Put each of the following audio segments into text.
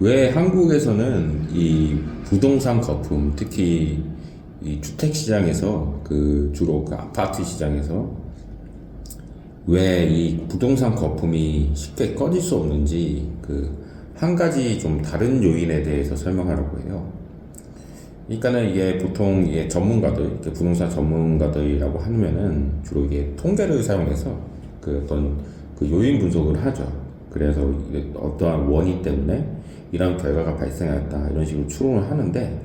왜 한국에서는 이 부동산 거품, 특히 이 주택 시장에서 그 주로 그 아파트 시장에서 왜 이 부동산 거품이 쉽게 꺼질 수 없는지 그 한 가지 좀 다른 요인에 대해서 설명하려고 해요. 그러니까는 이게 보통 이게 전문가들, 부동산 전문가들이라고 하면은 주로 이게 통계를 사용해서 그 어떤 그 요인 분석을 하죠. 그래서 어떠한 원인 때문에 이런 결과가 발생하였다 이런 식으로 추론을 하는데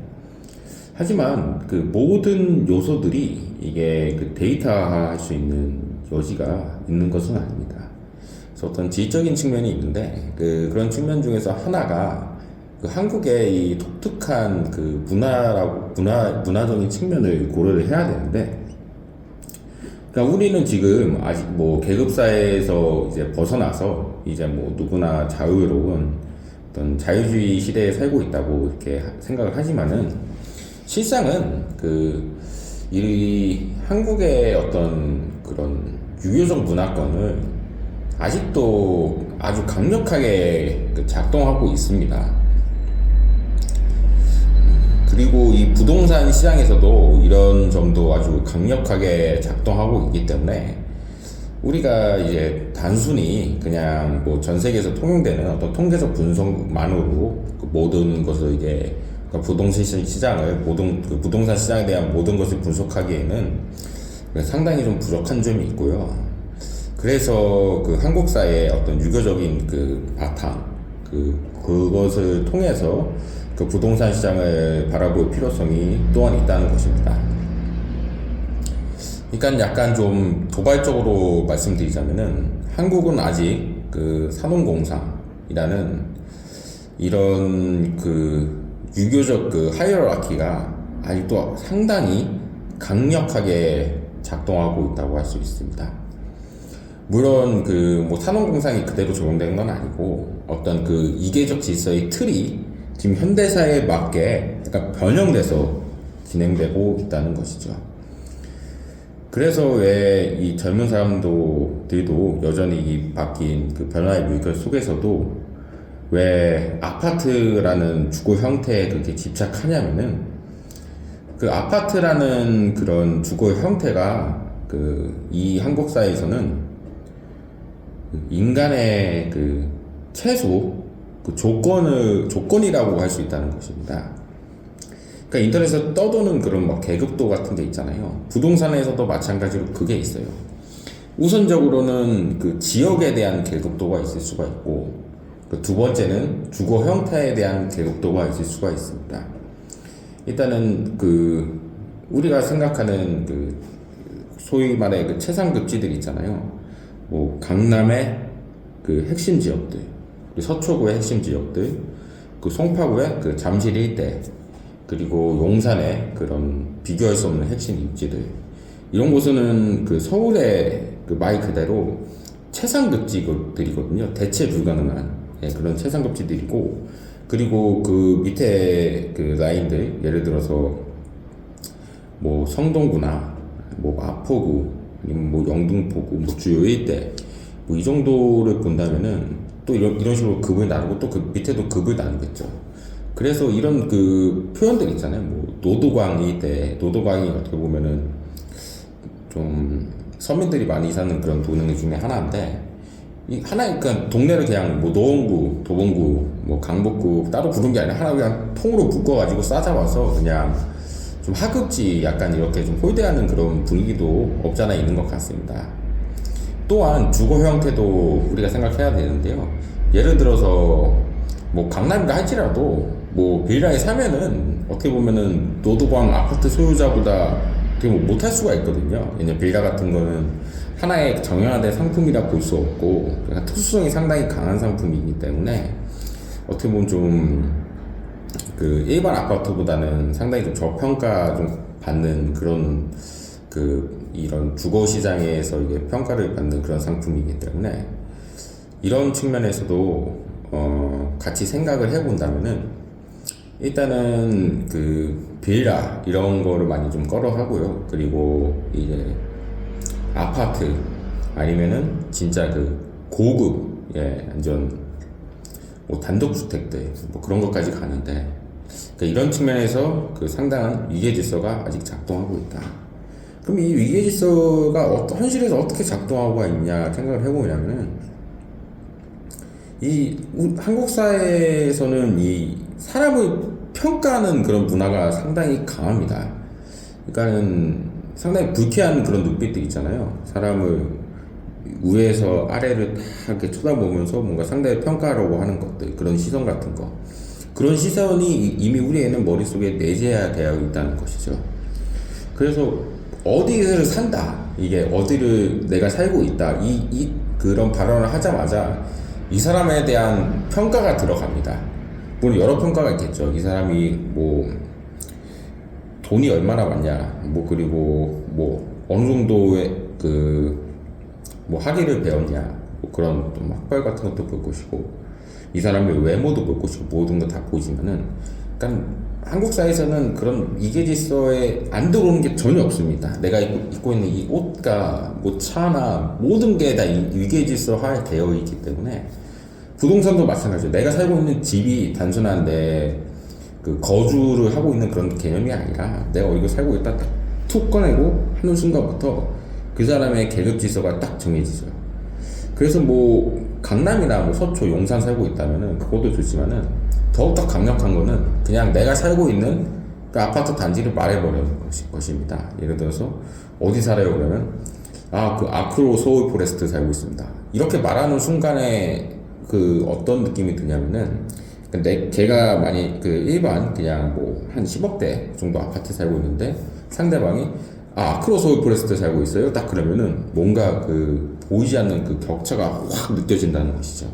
하지만 그 모든 요소들이 이게 그 데이터화할 수 있는 여지가 있는 것은 아닙니다. 그래서 어떤 지적인 측면이 있는데 그 그런 측면 중에서 하나가 그 한국의 이 독특한 그 문화라고 문화 문화적인 측면을 고려를 해야 되는데 그러니까 우리는 지금 아직 뭐 계급 사회에서 이제 벗어나서 이제 뭐 누구나 자유로운 어떤 자유주의 시대에 살고 있다고 이렇게 하- 생각을 하지만은 실상은 그 이 한국의 어떤 그런 유교적 문화권을 아직도 아주 강력하게 그 작동하고 있습니다. 그리고 이 부동산 시장에서도 이런 점도 아주 강력하게 작동하고 있기 때문에 우리가 이제 단순히 그냥 뭐 전 세계에서 통용되는 어떤 통계적 분석만으로 그 모든 것을 이게 그 부동산 시- 시장을 모든 그 부동산 시장에 대한 모든 것을 분석하기에는 상당히 좀 부족한 점이 있고요. 그래서 그 한국 사회의 어떤 유교적인 그 바탕 그 그것을 통해서 그 부동산 시장을 바라볼 필요성이 또한 있다는 것입니다. 그러니까 약간 좀 도발적으로 말씀드리자면은 한국은 아직 그 산업공상이라는 이런 그 유교적 그 하이어라키가 아직도 상당히 강력하게 작동하고 있다고 할 수 있습니다. 물론 그 뭐 산업공상이 그대로 적용되는 건 아니고 어떤 그 이계적 질서의 틀이 지금 현대사에 맞게 약간 변형돼서 진행되고 있다는 것이죠. 그래서 왜 이 젊은 사람들도 여전히 이 바뀐 그 변화의 물결 속에서도 왜 아파트라는 주거 형태에 그렇게 집착하냐면은 그 아파트라는 그런 주거 형태가 그 이 한국 사회에서는 그 인간의 그 최소 그 조건을 조건이라고 할 수 있다는 것입니다. 그러니까 인터넷에서 떠도는 그런 막 계급도 같은 게 있잖아요. 부동산에서도 마찬가지로 그게 있어요. 우선적으로는 그 지역에 대한 계급도가 있을 수가 있고 그 두 번째는 주거 형태에 대한 계급도가 있을 수가 있습니다. 일단은 그 우리가 생각하는 그 소위 말해 그 최상급지들 있잖아요. 뭐 강남의 그 핵심 지역들, 서초구의 핵심 지역들, 그 송파구의 그 잠실 일대, 그리고 용산의 그런 비교할 수 없는 핵심 입지들 이런 곳은 그 서울의 그 말 그대로 최상급지들이거든요. 대체 불가능한 예, 그런 최상급지들이고 그리고 그 밑에 그 라인들 예를 들어서 뭐 성동구나 뭐 마포구 아니면 뭐 영등포구 뭐 주요 일대 뭐 이 정도를 본다면은 또 이런 이런 식으로 급을 나누고 또 그 밑에도 급을 나누겠죠. 그래서 이런 그 표현들 있잖아요. 뭐 노도광 일대 노도광이 어떻게 보면은 좀 서민들이 많이 사는 그런 동네 중에 하나인데 이 하나의 그냥 동네를 그냥 뭐 노원구, 도봉구, 뭐 강북구 따로 부른 게 아니라 하나 그냥 통으로 묶어가지고 싸잡아서 그냥 좀 하급지 약간 이렇게 좀 홀대하는 그런 분위기도 없잖아 있는 것 같습니다. 또한 주거 형태도 우리가 생각해야 되는데요. 예를 들어서 뭐 강남이라 할지라도 뭐 빌라에 사면은 어떻게 보면은 노도광 아파트 소유자보다 뭐 못할 수가 있거든요. 왜냐 빌라 같은 거는 하나의 정형화된 상품이라 볼 수 없고 그러니까 특수성이 상당히 강한 상품이기 때문에 어떻게 보면 좀 그 일반 아파트보다는 상당히 좀 저평가 좀 받는 그런 그 이런 주거 시장에서 이게 평가를 받는 그런 상품이기 때문에 이런 측면에서도 어 같이 생각을 해본다면은 일단은 그 빌라 이런 거를 많이 좀 꺼려 하고요. 그리고 이제 아파트 아니면은 진짜 그 고급 예 완전 뭐 단독주택들 뭐 그런 것까지 가는데 그러니까 이런 측면에서 그 상당한 위계 질서가 아직 작동하고 있다. 그럼 이 위계 질서가 어, 현실에서 어떻게 작동하고 있냐 생각을 해보면은 이 우- 한국 사회에서는 이 사람을 평가하는 그런 문화가 상당히 강합니다. 그러니까는 상당히 불쾌한 그런 눈빛들 있잖아요. 사람을 위에서 아래를 다 이렇게 쳐다보면서 뭔가 상대를 평가하려고 하는 것들, 그런 시선 같은 거. 그런 시선이 이- 이미 우리에는 머릿속에 내재되어 있다는 것이죠. 그래서 어디를 산다, 이게 어디를 내가 살고 있다, 이, 이 그런 발언을 하자마자 이 사람에 대한 평가가 들어갑니다. 물론 여러 평가가 있겠죠. 이 사람이 뭐 돈이 얼마나 많냐, 뭐 그리고 뭐 어느 정도의 그 뭐 학위를 배웠냐, 뭐 그런 또 학벌 같은 것도 볼 것이고 이 사람의 외모도 볼 것이고 모든 거 다 보이지만은, 그러니까 한국 사회에서는 그런 이계 질서에 안 들어오는 게 전혀 없습니다. 내가 입고, 입고 있는 이 옷과 뭐 차나 모든 게 다 이계 질서화에 되어 있기 때문에 부동산도 마찬가지죠. 내가 살고 있는 집이 단순한 내그 거주를 하고 있는 그런 개념이 아니라 내가 어디서 살고 있다 딱툭 꺼내고 하는 순간부터 그 사람의 계급 질서가 딱 정해지죠. 그래서 뭐 강남이나 뭐 서초, 용산 살고 있다면은 그것도 좋지만은 더욱더 강력한 거는 그냥 내가 살고 있는 그 아파트 단지를 말해버리는 것이, 것입니다. 예를 들어서 어디 살아요 그러면 아 그 아크로 서울 포레스트 살고 있습니다. 이렇게 말하는 순간에 그 어떤 느낌이 드냐면은 근데 제가 많이 그 일반 그냥 뭐 한 10억대 정도 아파트 살고 있는데 상대방이 아 아크로 서울 포레스트 살고 있어요? 딱 그러면은 뭔가 그 보이지 않는 그 격차가 확 느껴진다는 것이죠.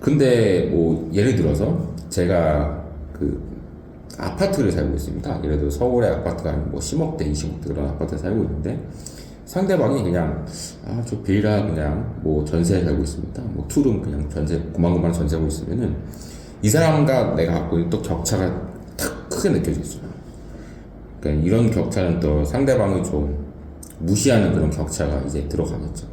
근데 뭐 예를 들어서 제가 그 아파트를 살고 있습니다. 예를 들어 서울의 아파트가 한뭐 10억대 20억대 그런 아파트에 살고 있는데 상대방이 그냥 아 저 빌라 그냥 뭐 전세에 살고 있습니다 뭐 투룸 그냥 전세 고만고만 전세 하고 있으면은 이 사람과 내가 갖고 있는 또 격차가 탁 크게 느껴졌어요. 그러니까 이런 격차는 또 상대방을 좀 무시하는 그런 격차가 이제 들어가겠죠.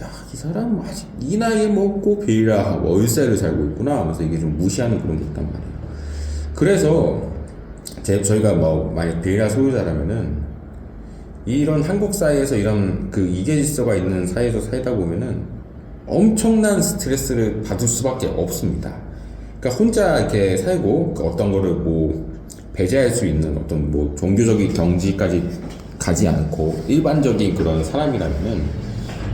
야, 이 사람 아직 이 나이에 먹고 빌라 월세를 살고 있구나 하면서 이게 좀 무시하는 그런 게 있단 말이에요. 그래서 제, 저희가 뭐 만약 빌라 소유자라면은 이런 한국 사회에서 이런 그 이계 질서가 있는 사회에서 살다 보면은 엄청난 스트레스를 받을 수밖에 없습니다. 그러니까 혼자 이렇게 살고 그 어떤 거를 뭐 배제할 수 있는 어떤 뭐 종교적인 경지까지 가지 않고 일반적인 그런 사람이라면은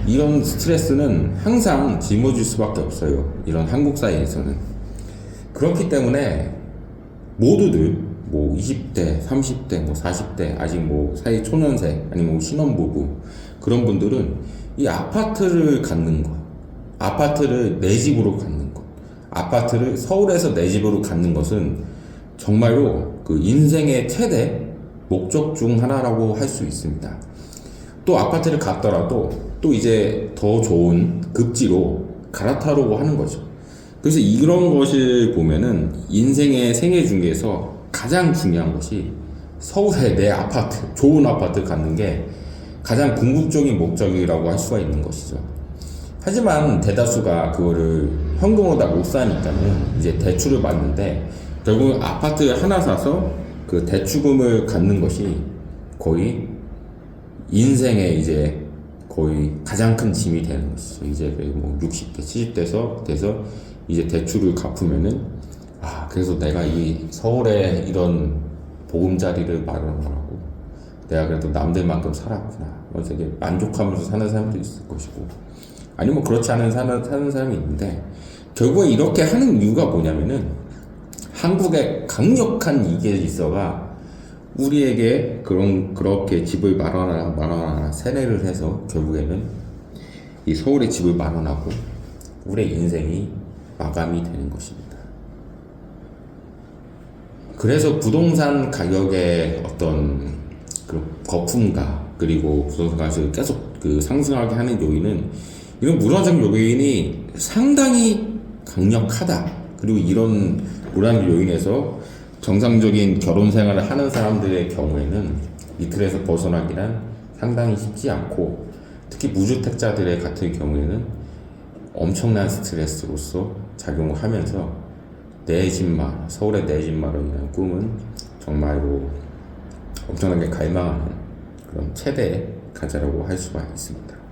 이런 스트레스는 항상 짊어질 수밖에 없어요. 이런 한국 사회에서는 그렇기 때문에 모두들 뭐 20대, 30대, 뭐 40대 아직 뭐 사회 초년생 아니면 뭐 신혼부부 그런 분들은 이 아파트를 갖는 것, 아파트를 내 집으로 갖는 것, 아파트를 서울에서 내 집으로 갖는 것은 정말로 그 인생의 최대 목적 중 하나라고 할 수 있습니다. 또 아파트를 갔더라도 또 이제 더 좋은 급지로 갈아타려고 하는 거죠. 그래서 이런 것을 보면은 인생의 생애 중에서 가장 중요한 것이 서울에 내 아파트, 좋은 아파트 갖는 게 가장 궁극적인 목적이라고 할 수가 있는 것이죠. 하지만 대다수가 그거를 현금으로 다 못 사니까는 이제 대출을 받는데 결국 아파트 하나 사서 그 대출금을 갖는 것이 거의 인생의 이제 거의 가장 큰 짐이 되는 것이죠. 이제 뭐 60대, 70대서 돼서 이제 대출을 갚으면은 아 그래서 내가 이 서울에 이런 보금자리를 마련하고 내가 그래도 남들만큼 살았구나. 뭐 되게 만족하면서 사는 사람도 있을 것이고 아니면 뭐 그렇지 않은 사는, 사는 사람이 있는데 결국에 이렇게 하는 이유가 뭐냐면은 한국의 강력한 이계 질서가 우리에게 그런 그렇게 집을 마련하라 마련하라 세뇌를 해서 결국에는 이 서울에 집을 마련하고 우리의 인생이 마감이 되는 것입니다. 그래서 부동산 가격의 어떤 그 거품과 그리고 부동산 가격을 계속 그 상승하게 하는 요인은 이런 문화적 요인이 상당히 강력하다. 그리고 이런 문화적 요인에서 정상적인 결혼 생활을 하는 사람들의 경우에는 이 틀에서 벗어나기는 상당히 쉽지 않고 특히 무주택자들의 같은 경우에는 엄청난 스트레스로서 작용을 하면서 내 집마 서울의 내 집마로 인한 꿈은 정말로 엄청나게 갈망하는 그런 최대 가자라고 할 수가 있습니다.